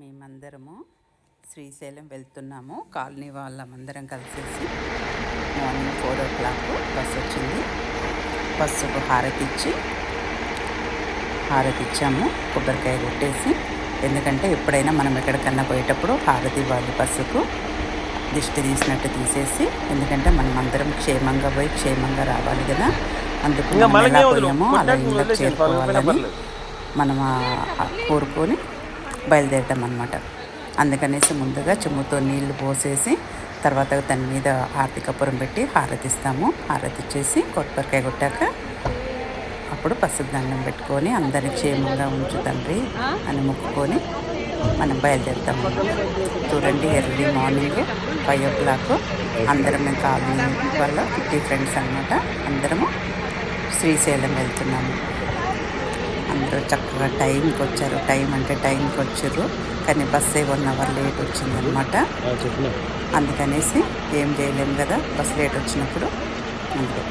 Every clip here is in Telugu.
మేమందరము శ్రీశైలం వెళ్తున్నాము. కాలనీ వాళ్ళమందరం కలిసేసి morning four o'clock bus వచ్చింది. బస్సుకు హారతి ఇచ్చి హారతి ఇచ్చాము కొబ్బరికాయ కొట్టేసి ఎందుకంటే ఎప్పుడైనా మనం ఎక్కడికన్నా పోయేటప్పుడు హారతి ఇవ్వాలి బస్సుకు. దిష్టి తీసినట్టు తీసేసి ఎందుకంటే మనం అందరం క్షేమంగా పోయి క్షేమంగా రావాలి కదా. అందుకు మనం ఎలా. పోయామో అలా వదిలేసేయండి, చేరుకోవాలని. మనం కోరుకొని బయలుదేరటం అనమాట అందుకనేసి ముందుగా చెమ్ముతో నీళ్ళు పోసేసి తర్వాత దాని మీద హారతి కప్పురం పెట్టి హారతిస్తాము. హారతి ఇచ్చేసి కొబ్బరికాయ కొట్టాక అప్పుడు పసుపు దండం పెట్టుకొని అందరిని క్షేమంగా ఉంచు తండ్రి అని మొక్కుకొని మనం బయలుదేరుతాము. చూడండి early morning five o'clock అందరం మేము కాలనీ వాళ్ళ ఫిఫ్టీ ఫ్రెండ్స్ అనమాట అందరము శ్రీశైలం వెళ్తున్నాము. అందరూ చక్కగా టైంకి వచ్చారు. టైం అంటే టైంకి వచ్చారు. కానీ బస్సే వన్ అవర్ లేట్ వచ్చిందనమాట అందుకనేసి ఏం చేయలేము కదా బస్ లేట్ వచ్చినప్పుడు అందుకే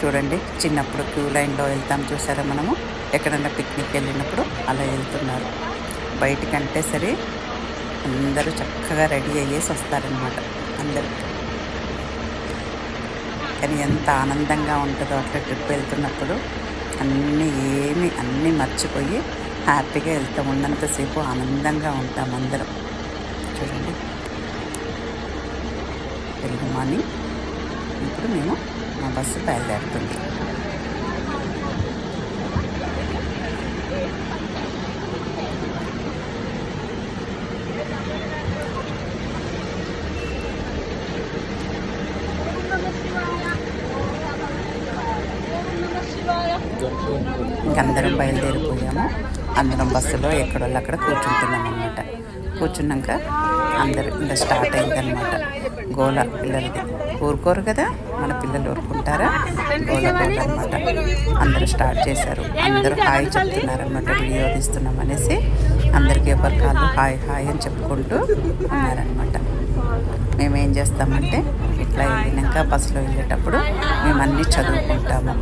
చూడండి. చిన్నప్పుడు క్యూ లైన్లో వెళ్తాం చూసారా మనము? ఎక్కడన్నా పిక్నిక్ వెళ్ళినప్పుడు అలా వెళ్తున్నారు. బయటికంటే సరే అందరూ చక్కగా రెడీ అయ్యేసి వస్తారనమాట అందరూ. కానీ ఎంత ఆనందంగా ఉంటుందో అట్లా ట్రిప్ వెళ్తున్నప్పుడు అన్నీ ఏమి అన్నీ మర్చిపోయి హ్యాపీగా వెళ్తాం. ఉన్నంతసేపు ఆనందంగా ఉంటాం అందరం. చూడండి. తెలుగు మార్నింగ్. ఇప్పుడు మేము మా బస్సు బయలుదేరుతుంది. బయలుదేరిపోయాము. అందరం బస్సులో ఎక్కడోళ్ళు అక్కడ కూర్చుంటున్నాం అనమాట కూర్చున్నాక అందరు ఇంకా స్టార్ట్ అయిందనమాట గోల పిల్లలది. ఊరుకోరు కదా? మన పిల్లలు ఊరుకుంటారా? గోల గోల అనమాట అందరూ స్టార్ట్ చేశారు. అందరూ హాయ్ చెప్తున్నారనమాట వీడియో తీస్తున్నాం అనేసి అందరికీ ఎవరి కాళ్ళు హాయ్ హాయ్ అని చెప్పుకుంటూ ఉన్నారనమాట మేము ఏం చేస్తామంటే ఇట్లా వెళ్ళినాక బస్సులో వెళ్ళేటప్పుడు మేము అన్నీ చదువుకుంటాము.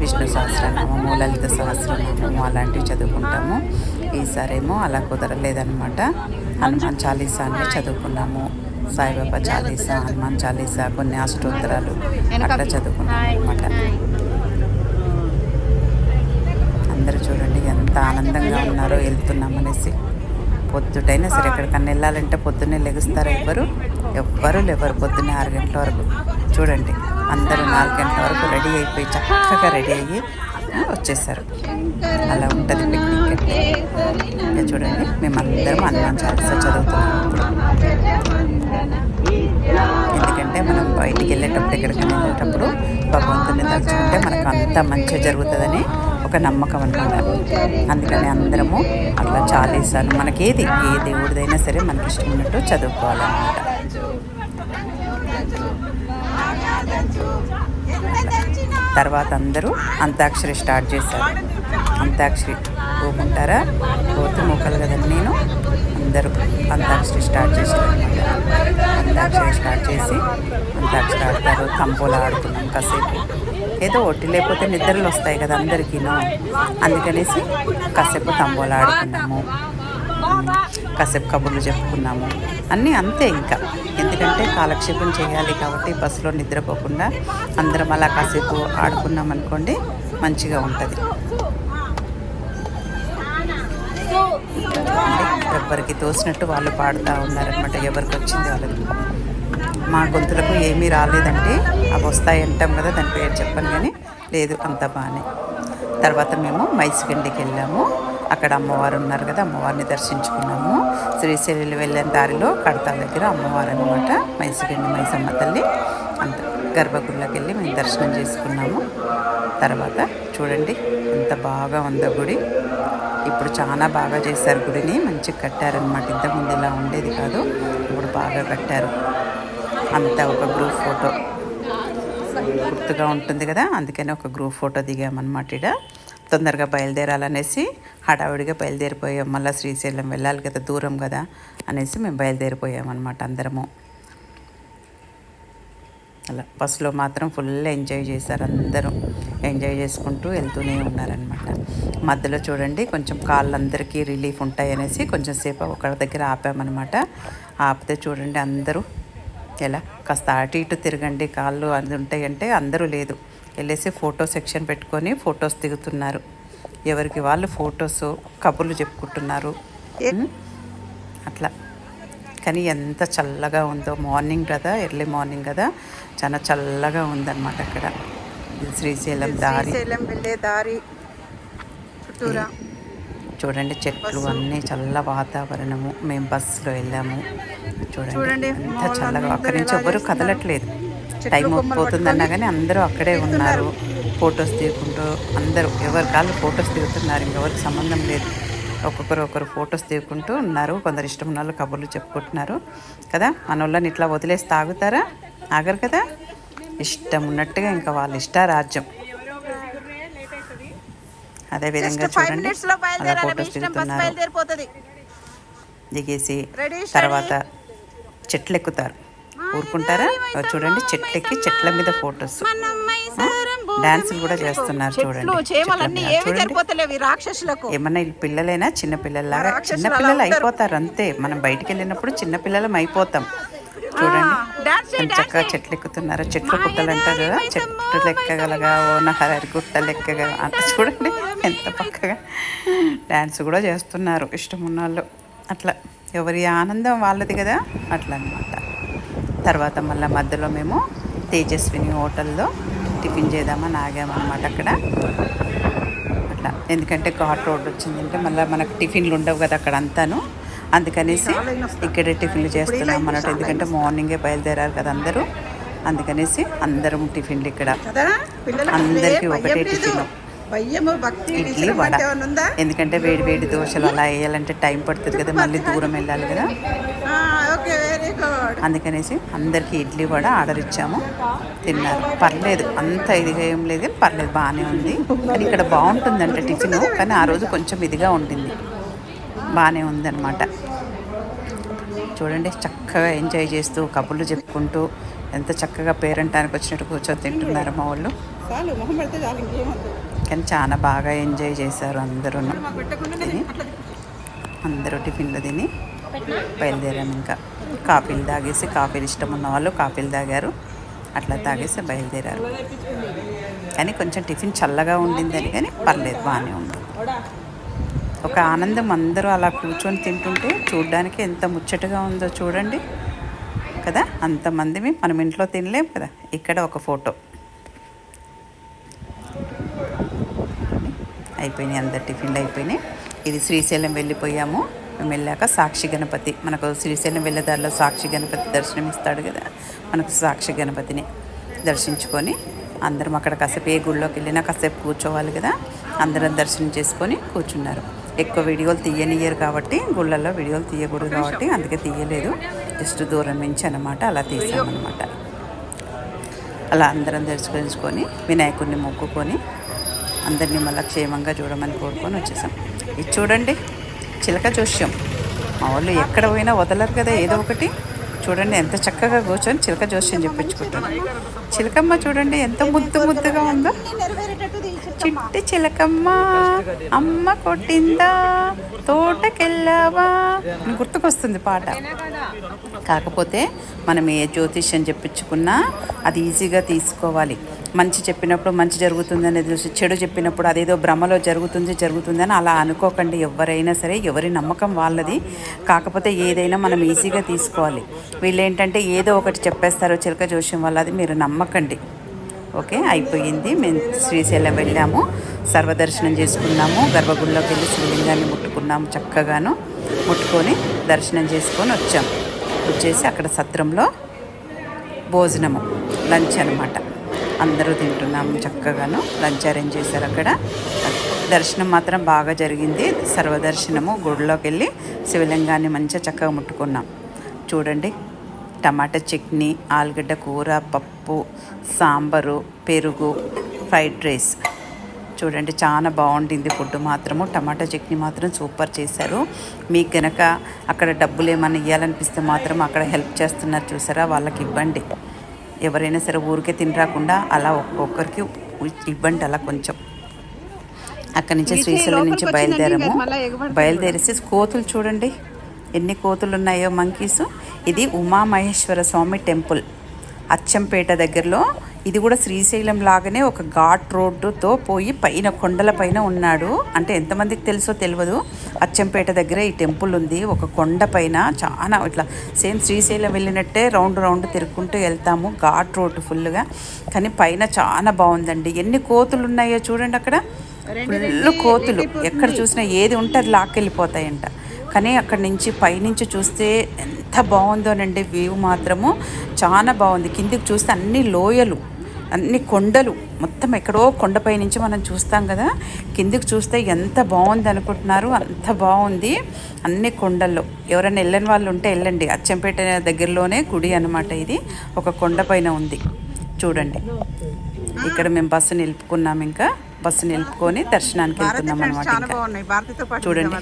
విష్ణు సహస్రనామము లలిత సహస్రనామము అలాంటివి చదువుకుంటాము. ఈసారేమో అలా కుదరలేదనమాట హనుమాన్ చాలీసా అన్నీ చదువుకున్నాము. సాయిబాబా చాలీసా హనుమాన్ చాలీసా కొన్ని అష్టోత్తరాలు అట్లా చదువుకున్నాము అనమాట అందరూ చూడండి ఎంత ఆనందంగా ఉన్నారో వెళ్తున్నామనేసి. పొద్దుటైనా సరే ఎక్కడికన్నా వెళ్ళాలంటే పొద్దున్నే లెగుస్తారు ఎవ్వరు. ఎవ్వరు లేవరు పొద్దున్నే ఆరు గంటల వరకు. చూడండి అందరూ నాలుగు గంటల వరకు రెడీ అయిపోయి చక్కగా రెడీ అయ్యి వచ్చేసారు. అలా ఉంటుంది పిక్నిక్ అంటే చూడండి మేమందరం హనుమాన్ చాలీసా చదువుతున్నాం ఎందుకంటే మనం బయటికి వెళ్ళేటప్పుడు ఎక్కడికైనా వెళ్ళేటప్పుడు భగవంతుని తలుచుకుంటే మనకు అంత మంచి జరుగుతుందని ఒక నమ్మకం అనమాట అందుకని అందరము అట్లా చాలీసాను మనకేది ఏ దేవుడిదైనా సరే మనకి ఇష్టం ఉన్నట్టు చదువుకోవాలన్నమాట. తర్వాత అందరూ అంతాక్షరి స్టార్ట్ చేశారు. అంతాక్షరి పోకుంటారా? పోతు మూకలు కదండి నేను. అందరూ అంతాక్షరి స్టార్ట్ చేశారు అంతాక్షరి స్టార్ట్ చేసి అంతాక్షరి ఆడతారు తంపోలు ఆడుతున్నాం కాసేపు. ఏదో ఒట్టి లేకపోతే నిద్రలు వస్తాయి కదా అందరికీను. అందుకనేసి కాసేపు తంబోలు ఆడుకున్నాము. కాసేపు కబుర్లు చెప్పుకున్నాము. అన్నీ అంతే ఇంకా. ఎందుకంటే కాలక్షేపం చేయాలి కాబట్టి బస్సులో నిద్రపోకుండా అందరం అలా కాసేపు ఆడుకున్నాం అనుకోండి మంచిగా ఉంటుంది. ఎవరికి తోసినట్టు వాళ్ళు పాడుతూ ఉన్నారనమాట ఎవరికి వచ్చింది వాళ్ళకి మా గొంతులకు ఏమీ రాలేదండి అవి వస్తాయి అంటాం కదా దాని పేరు చెప్పను కానీ లేదు అంత బాగానే తర్వాత మేము మైసిగండికి వెళ్ళాము. అక్కడ అమ్మవారు ఉన్నారు కదా అమ్మవారిని దర్శించుకున్నాము. శ్రీశైలి వెళ్ళిన దారిలో కడతాల దగ్గర అమ్మవారు అనమాట మైసిగండి మైసమ్మ తల్లి. అంత గర్భగుడిలోకి వెళ్ళి మేము దర్శనం చేసుకున్నాము. తర్వాత చూడండి ఎంత బాగా ఉందో గుడి. ఇప్పుడు చాలా బాగా చేశారు గుడిని మంచిగా కట్టారనమాట ఇంతకుముందు ఇలా ఉండేది కాదు ఇప్పుడు బాగా కట్టారు. అంతా ఒక గ్రూప్ ఫోటో గుర్తుగా ఉంటుంది కదా అందుకని ఒక గ్రూప్ ఫోటో దిగామన్నమాట ఇడ తొందరగా బయలుదేరాలనేసి హడావిడిగా బయలుదేరిపోయాం. మళ్ళీ శ్రీశైలం వెళ్ళాలి కదా దూరం కదా అనేసి మేము బయలుదేరిపోయామన్నమాట అందరము. అలా బస్సులో మాత్రం ఫుల్ ఎంజాయ్ చేశారు అందరూ. ఎంజాయ్ చేసుకుంటూ వెళ్తూనే ఉన్నారనమాట మధ్యలో చూడండి కొంచెం కాళ్ళందరికీ రిలీఫ్ ఉంటాయి అనేసి కొంచెం సేపు ఒక దగ్గర ఆపామన్నమాట. ఆపితే చూడండి అందరూ ఎలా? కాస్త అటు ఇటు తిరగండి కాళ్ళు అది ఉంటాయంటే అందరూ లేదు. వెళ్ళేసి ఫోటో సెక్షన్ పెట్టుకొని ఫొటోస్ దిగుతున్నారు. ఎవరికి వాళ్ళు ఫొటోస్ కబుర్లు చెప్పుకుంటున్నారు. అట్లా. కానీ ఎంత చల్లగా ఉందో మార్నింగ్ కదా ఎర్లీ మార్నింగ్ కదా చాలా చల్లగా ఉందన్నమాట అక్కడ. శ్రీశైలం దారి. శ్రీశైలం వెళ్ళే దారి చుట్టూరా. చూడండి చెట్లు అన్నీ చల్ల వాతావరణము. మేము బస్సులో వెళ్ళాము. చూడండి మామూలు చల్లగా. అక్కడి నుంచి చేస్తున్నారు? కదలట్లేదు. టైం పోతుందన్నా కానీ అందరూ అక్కడే ఉన్నారు. ఫొటోస్ దిగుకుంటూ అందరూ ఎవరి కాళ్ళు ఫొటోస్ దిగుతున్నారు ఇంకెవరికి సంబంధం లేదు. ఒక్కొక్కరు ఒకరు ఫొటోస్ దిగుకుంటూ ఉన్నారు. కొందరు ఇష్టం ఉన్న వాళ్ళు కబుర్లు చెప్పుకుంటున్నారు. కదా మన వాళ్ళని ఇట్లా వదిలేసి తాగుతారా? ఆగరు కదా? ఇష్టం ఉన్నట్టుగా ఇంకా వాళ్ళ ఇష్ట రాజ్యం అదే విధంగా చూడండి. అలా ఫొటోస్ దిగుతున్నారు దిగేసి తర్వాత చెట్లు ఎక్కుతారు ఊరుకుంటారా? చూడండి చెట్లు ఎక్కి చెట్ల మీద ఫొటోస్. డాన్సులు కూడా చేస్తున్నారు చూడండి రాక్షసులకు. ఏమన్నా పిల్లలైనా చిన్న పిల్లల్లాగా చిన్న పిల్లలు. అయిపోతారు అంతే. మనం బయటికి వెళ్ళినప్పుడు చిన్న పిల్లలం అయిపోతాం. చూడండి. చక్కగా చెట్లు ఎక్కుతున్నారు చెట్లు గుట్టలు అంటారు. కదా చెట్లు లెక్కగలగా ఓ నహరి గుట్ట లెక్కగా? అంత చూడండి ఎంత పక్కగా. డ్యాన్స్ కూడా చేస్తున్నారు ఇష్టం ఉన్న వాళ్ళు అట్లా ఎవరి ఆనందం వాళ్ళది కదా అట్లా అనమాట తర్వాత మళ్ళీ మధ్యలో మేము తేజస్విని హోటల్లో టిఫిన్ చేద్దామని ఆగామన్నమాట అక్కడ. అట్లా. ఎందుకంటే ఘాట్ రోడ్ వచ్చిందంటే మళ్ళీ మనకు టిఫిన్లు ఉండవు కదా అక్కడ అంతాను. అందుకనేసి ఇక్కడే టిఫిన్లు చేస్తున్నాం అన్నట్టు. ఎందుకంటే మార్నింగే బయలుదేరారు కదా అందరూ. అందుకనేసి అందరం టిఫిన్లు ఇక్కడ అందరికీ ఒకటే. టిఫిన్. ఇడ్లీ వడ. ఎందుకంటే వేడి వేడి దోశలు అలా వేయాలంటే టైం పడుతుంది కదా మళ్ళీ దూరం వెళ్ళాలి కదా. అందుకనేసి అందరికీ ఇడ్లీ వడ ఆర్డర్ ఇచ్చాము. తిన్నారు. పర్లేదు అంత ఇదిగా ఏం లేదు పర్లేదు బాగానే ఉంది. కానీ ఇక్కడ బాగుంటుందంట టిఫిన్ కానీ ఆ రోజు కొంచెం ఇదిగా ఉంటుంది బాగానే ఉందన్నమాట. చూడండి చక్కగా ఎంజాయ్ చేస్తూ కబుర్లు చెప్పుకుంటూ ఎంత చక్కగా పేరెంటానికి వచ్చినట్టు కూర్చొని తింటున్నారు మా వాళ్ళు. కానీ చాలా బాగా ఎంజాయ్ చేశారు అందరూ. తిని అందరూ టిఫిన్లు తిని బయలుదేరాము ఇంకా. కాఫీలు తాగేసి కాఫీలు ఇష్టం ఉన్న వాళ్ళు కాఫీలు తాగారు. అట్లా తాగేసి బయలుదేరారు. కానీ కొంచెం టిఫిన్ చల్లగా ఉండిందని కానీ పర్లేదు బాగానే ఉంది ఒక ఆనందం అందరూ అలా కూర్చొని తింటుంటే చూడడానికి ఎంత ముచ్చటగా ఉందో చూడండి. కదా? అంతమందిమి మనం ఇంట్లో తినలేం కదా? ఇక్కడ ఒక ఫోటో. అయిపోయినాయి అందరు టిఫిన్లు అయిపోయినాయి. ఇది శ్రీశైలం వెళ్ళిపోయాము. మేము వెళ్ళాక సాక్షి గణపతి మనకు శ్రీశైలం వెళ్ళే దారిలో సాక్షి గణపతి దర్శనం ఇస్తాడు కదా? మనకు సాక్షి గణపతిని దర్శించుకొని అందరం అక్కడ కాసేపు ఏ గుళ్ళోకి వెళ్ళినా కాసేపు కూర్చోవాలి కదా? అందరం దర్శనం చేసుకొని కూర్చున్నారు. ఎక్కువ వీడియోలు తీయనియ్యరు కాబట్టి గుళ్ళల్లో వీడియోలు తీయకూడదు కాబట్టి అందుకే తీయలేదు. జస్ట్ దూరం నుంచి అనమాట అలా తీసామన్నమాట. అలా అందరం దర్శించుకొని వినాయకుడిని మొక్కుకొని అందరినీ మళ్ళీ క్షేమంగా చూడమని కోరుకొని వచ్చేసాం. ఇది చూడండి చిలక జోష్యం మా వాళ్ళు ఎక్కడ పోయినా వదలరు కదా ఏదో ఒకటి. చూడండి ఎంత చక్కగా కూర్చొని చిలక జోష్యం చెప్పించుకుంటాను చిలకమ్మ చూడండి ఎంత ముద్దు ముద్దుగా ఉందో. చిట్టి చిలకమ్మ అమ్మ కొట్టిందా తోటకెళ్ళావా అని గుర్తుకొస్తుంది పాట. కాకపోతే మనం ఏ జ్యోతిష్యం చెప్పించుకున్నా అది ఈజీగా తీసుకోవాలి. మంచి చెప్పినప్పుడు మంచి జరుగుతుంది అనేది చూసి చెడు చెప్పినప్పుడు అదేదో భ్రమలో జరుగుతుంది జరుగుతుంది అని అలా అనుకోకండి ఎవరైనా సరే ఎవరి నమ్మకం వాళ్ళది. కాకపోతే ఏదైనా మనం ఈజీగా తీసుకోవాలి. వీళ్ళు ఏంటంటే ఏదో ఒకటి చెప్పేస్తారు చిలక జోష్యం వల్ల అది మీరు నమ్మకండి. ఓకే అయిపోయింది. మేము శ్రీశైలం వెళ్ళాము. సర్వదర్శనం చేసుకున్నాము. గర్భగుడిలోకి వెళ్ళి శివలింగాన్ని ముట్టుకున్నాము చక్కగాను. ముట్టుకొని దర్శనం చేసుకొని వచ్చాము వచ్చేసి అక్కడ సత్రంలో భోజనము లంచ్ అనమాట అందరూ తింటున్నాము చక్కగాను. లంచ్ అరేంజ్ చేశారు అక్కడ. దర్శనం మాత్రం బాగా జరిగింది. సర్వదర్శనము గుడిలోకి వెళ్ళి శివలింగాన్ని మంచిగా చక్కగా ముట్టుకున్నాం. చూడండి. టమాటా చట్నీ ఆలుగడ్డ కూర పప్పు సాంబారు పెరుగు ఫ్రైడ్ రైస్. చూడండి చాలా బాగుండింది ఫుడ్ మాత్రము. టమాటా చట్నీ మాత్రం సూపర్ చేశారు. మీకు గనక అక్కడ డబ్బులు ఏమైనా ఇవ్వాలనిపిస్తే మాత్రం అక్కడ హెల్ప్ చేస్తున్నారు చూసారా? వాళ్ళకి ఇవ్వండి. ఎవరైనా సరే ఊరికే తినరాకుండా అలా ఒక్కొక్కరికి ఇవ్వండి అలా కొంచెం. అక్కడి నుంచి శ్రీశైలం నుంచి బయలుదేరాము. బయలుదేరేసి కోతులు చూడండి. ఎన్ని కోతులు ఉన్నాయో మంకీస్ ఇది ఉమామహేశ్వర స్వామి టెంపుల్. అచ్చంపేట దగ్గరలో ఇది కూడా శ్రీశైలం లాగానే ఒక ఘాట్ రోడ్డుతో పోయి పైన కొండల పైన ఉన్నాడు. అంటే ఎంతమందికి తెలుసో తెలియదు అచ్చంపేట దగ్గర ఈ టెంపుల్ ఉంది. ఒక కొండ పైన చాలా ఇట్లా సేమ్ శ్రీశైలం వెళ్ళినట్టే రౌండ్ రౌండ్ తిరుక్కుంటూ వెళ్తాము. ఘాట్ రోడ్డు ఫుల్గా కానీ పైన చాలా బాగుందండి. ఎన్ని కోతులు ఉన్నాయో చూడండి అక్కడ. ఫుల్ కోతులు. ఎక్కడ చూసినా ఏది ఉంటే అది లాక్కెళ్ళిపోతాయంట. కానీ అక్కడి నుంచి పైనుంచి చూస్తే ఎంత బాగుందోనండి వ్యూ మాత్రము చాలా బాగుంది. కిందికి చూస్తే అన్ని లోయలు అన్ని కొండలు మొత్తం ఎక్కడో కొండపై నుంచి మనం చూస్తాం కదా. కిందికి చూస్తే ఎంత బాగుంది అనుకుంటున్నారు. అంత బాగుంది. అన్ని కొండల్లో. ఎవరైనా వెళ్ళని వాళ్ళు ఉంటే వెళ్ళండి అచ్చంపేట దగ్గరలోనే గుడి అనమాట ఇది. ఒక కొండపైన ఉంది. చూడండి. ఇక్కడ మేము బస్సు నిలుపుకున్నాం ఇంకా. బస్సు నిలుపుకొని దర్శనానికి వెళ్తున్నాం అనమాట చూడండి.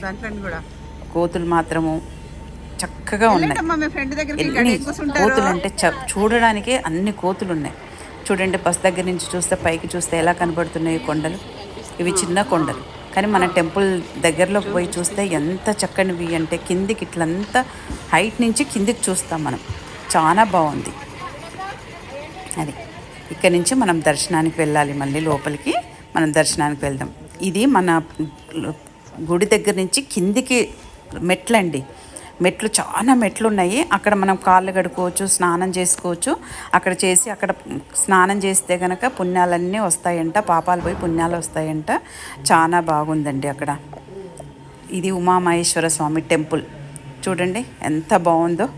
కోతులు మాత్రము చక్కగా ఉన్నాయి. ఎన్ని కోతులు అంటే చ- చూడడానికి అన్ని కోతులు ఉన్నాయి చూడండి బస్ దగ్గర నుంచి చూస్తే పైకి చూస్తే ఎలా కనబడుతున్నాయి కొండలు. ఇవి చిన్న కొండలు. కానీ మన టెంపుల్ దగ్గరలోకి పోయి చూస్తే ఎంత చక్కనివి అంటే కిందికి ఇట్లంతా హైట్ నుంచి కిందికి చూస్తాం మనం. చాలా బాగుంది. అది. ఇక్కడ నుంచి మనం దర్శనానికి వెళ్ళాలి. మళ్ళీ లోపలికి మనం దర్శనానికి వెళ్దాం. ఇది మన గుడి దగ్గర నుంచి కిందికి మెట్లండి. మెట్లు చాలా మెట్లు ఉన్నాయి అక్కడ మనం కాళ్ళు కడుక్కోవచ్చు స్నానం చేసుకోవచ్చు. అక్కడ చేసి అక్కడ స్నానం చేస్తే కనుక పుణ్యాలన్నీ వస్తాయంట. పాపాలు పోయి పుణ్యాలు వస్తాయంట. చాలా బాగుందండి అక్కడ. ఇది ఉమామహేశ్వర స్వామి టెంపుల్. చూడండి ఎంత బాగుందో.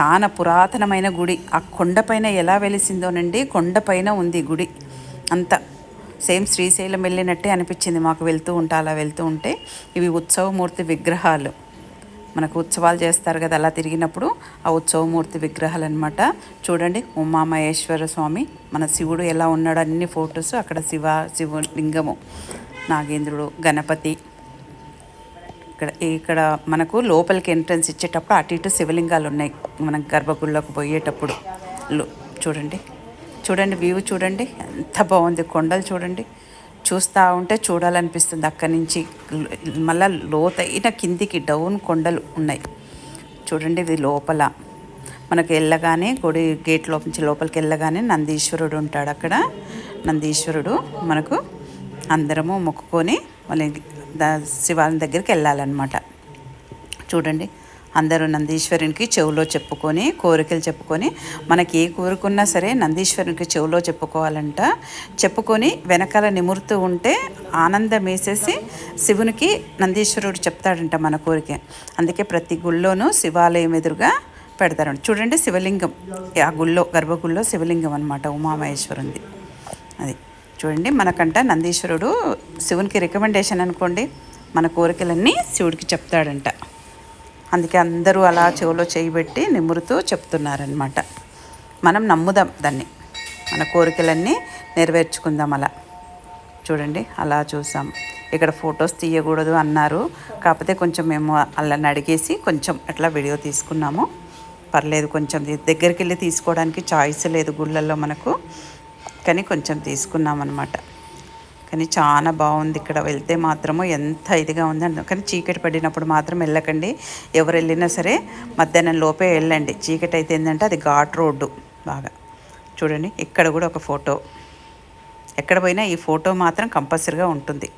చాలా పురాతనమైన గుడి. ఆ కొండపైన ఎలా వెలిసిందోనండి? కొండపైన ఉంది గుడి. అంత సేమ్ శ్రీశైలం వెళ్ళినట్టే అనిపించింది మాకు వెళ్తూ ఉంటా అలా వెళ్తూ ఉంటే. ఇవి ఉత్సవమూర్తి విగ్రహాలు. మనకు ఉత్సవాలు చేస్తారు కదా అలా తిరిగినప్పుడు ఆ ఉత్సవమూర్తి విగ్రహాలు అనమాట చూడండి ఉమామహేశ్వర స్వామి మన శివుడు ఎలా ఉన్నాడు అన్ని ఫొటోస్ అక్కడ శివ శివలింగము. నాగేంద్రుడు గణపతి. ఇక్కడ ఇక్కడ మనకు లోపలికి ఎంట్రన్స్ ఇచ్చేటప్పుడు అటు ఇటు శివలింగాలు ఉన్నాయి మనం గర్భగుళ్ళకు పోయేటప్పుడు. చూడండి. చూడండి వ్యూ చూడండి. ఎంత బాగుంది కొండలు చూడండి. చూస్తూ ఉంటే చూడాలనిపిస్తుంది. అక్కడి నుంచి మళ్ళా లోతైన కిందికి డౌన్ కొండలు ఉన్నాయి. చూడండి ఇది లోపల. మనకు వెళ్ళగానే గుడి గేట్ లోపించి లోపలికి వెళ్ళగానే నందీశ్వరుడు ఉంటాడు అక్కడ. నందీశ్వరుడు మనకు అందరము మొక్కుకొని మళ్ళీ శివాలయం దగ్గరికి వెళ్ళాలన్నమాట. చూడండి. అందరూ నందీశ్వరునికి చెవులో చెప్పుకొని కోరికలు చెప్పుకొని మనకి ఏ కోరుకున్నా సరే నందీశ్వరునికి చెవులో చెప్పుకోవాలంట. చెప్పుకొని వెనకాల నిమురుతూ ఉంటే ఆనందం వేసేసి శివునికి నందీశ్వరుడు చెప్తాడంట మన కోరిక. అందుకే ప్రతి గుళ్ళోనూ శివాలయం ఎదురుగా పెడతారు చూడండి శివలింగం. ఆ గుళ్ళో గర్భగుళ్ళో శివలింగం అనమాట ఉమామహేశ్వరుంది. అది చూడండి మనకంట నందీశ్వరుడు శివునికి రికమెండేషన్ అనుకోండి మన కోరికలన్నీ శివుడికి చెప్తాడంట. అందుకే అందరూ అలా చెవులో చేయి పెట్టి నిమురుతూ చెప్తున్నారనమాట మనం నమ్ముదాం దాన్ని. మన కోరికలన్నీ నెరవేర్చుకుందాం అలా. చూడండి అలా చూసాం. ఇక్కడ ఫొటోస్ తీయకూడదు అన్నారు. కాకపోతే కొంచెం మేము అల్లని అడిగేసి కొంచెం అట్లా వీడియో తీసుకున్నాము. పర్లేదు కొంచెం దగ్గరికి వెళ్ళి తీసుకోవడానికి చాయిస్ లేదు గుళ్ళల్లో మనకు. కానీ కొంచెం తీసుకున్నాం అనమాట కానీ చాలా బాగుంది ఇక్కడ. వెళ్తే మాత్రము ఎంత ఇదిగా ఉంది అంటే కానీ చీకటి పడినప్పుడు మాత్రం వెళ్ళకండి. ఎవరు వెళ్ళినా సరే మధ్యాహ్నం లోపే వెళ్ళండి. చీకటి అయితే ఏంటంటే అది ఘాట్ రోడ్డు బాగా. చూడండి ఇక్కడ కూడా ఒక ఫోటో. ఎక్కడ పోయినా ఈ ఫోటో మాత్రం కంపల్సరీగా ఉంటుంది.